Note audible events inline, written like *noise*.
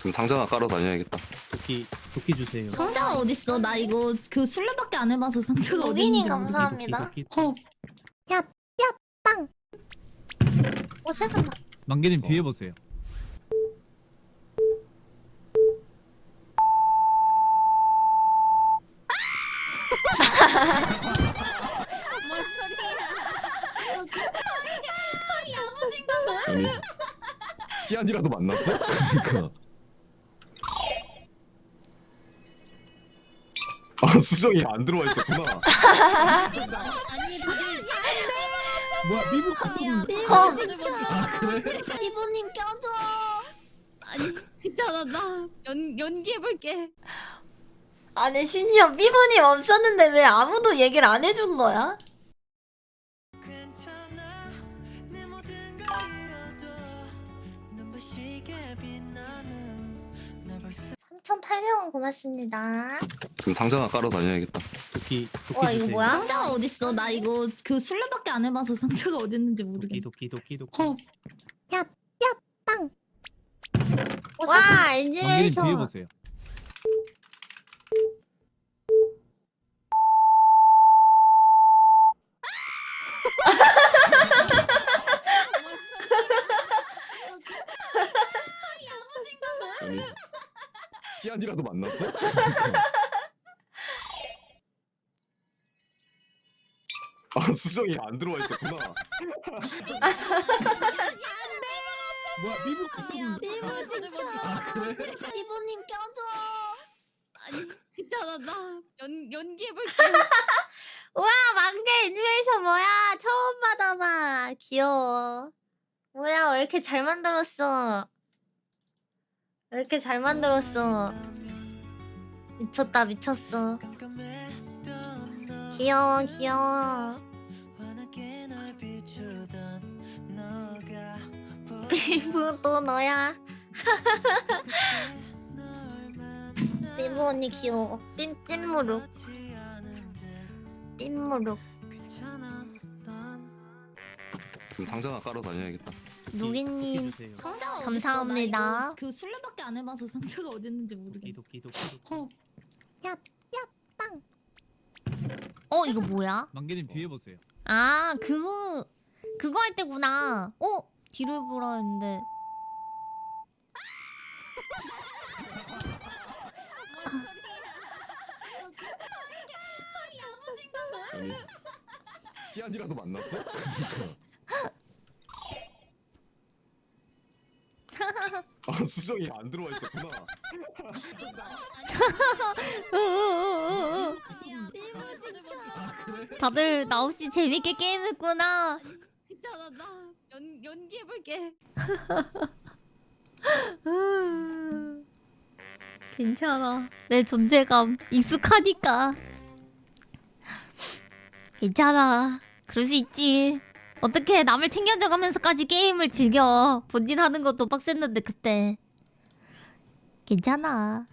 그럼 상자 하나 깔아 다녀야겠다. 도끼 도끼 주세요. 상자가 어딨어? 나 이거 그 술래밖에 안 해봐서 상자가 어디 로빈이 있는지 모르겠어. 감사합니다. 도끼, 도끼. 헉. 어 잠깐만. 만개님 뒤에 보세요. *laughs* 아니 시안이라도 만났어? *laughs* 그러니까. 아 수정이 안 들어와 있었구나. 아니 뭐야 미국 어 진짜 이모님 껴줘. 아니 괜찮아 나 연, 연기해볼게 아니 심지어 삐부님 없었는데 왜 아무도 얘기를 안 해준 거야? 3,800원 고맙습니다. 그럼 상자 하나 깔아 다녀야겠다. 도끼 도끼 와, 이거 주세요. 뭐야? 상자가 어딨어? 나 이거 그 술래밖에 안 해봐서 *laughs* 상자가 어디 있는지 도끼 도끼 도끼 도끼. 헉. 와 만개님 엔진에서 뒤에 보세요. 아니 시안이라도 만났어? *laughs* 아 수정이 안 들어와 있었구나. 뭐야 미국 이모 진짜. 이모님 껴줘. 아니 괜찮아 나 연, 연기해볼게. *laughs* 와 막내 애니메이션 뭐야? 처음 받아봐. 귀여워. 뭐야 왜 이렇게 잘 만들었어 왜 이렇게 잘 만들었어. 미쳤다 미쳤어. 귀여워 귀여워. 피부 또 너야. *laughs* 삐부 언니 귀여워. 삔 괜찮아 넌 그럼 상자 하나 깔아 다녀야겠다. 누기님 주세요. 상자가 어딨어? 감사합니다. 나 이거 그 술래밖에 안 해봐서 상자가 어디 있는지 도끼 모르겠어 도끼 도끼. 도끼. 헉. 어 이거 뭐야 만개님 뒤에 보세요. 아 그거 그거 할 때구나 어 뒤를 보라 했는데 아니 시안이라도 만났어? 그러니까. *laughs* 아 수정이 안 들어와 있었구나. *laughs* 다들 나 없이 재밌게 게임했구나 괜찮아 나 연, 연기해볼게 *laughs* 괜찮아. 내 존재감 익숙하니까. *laughs* 괜찮아. 그럴 수 있지. 어떻게 남을 챙겨줘가면서까지 게임을 즐겨. 본인 하는 것도 빡셌는데 그때. 괜찮아.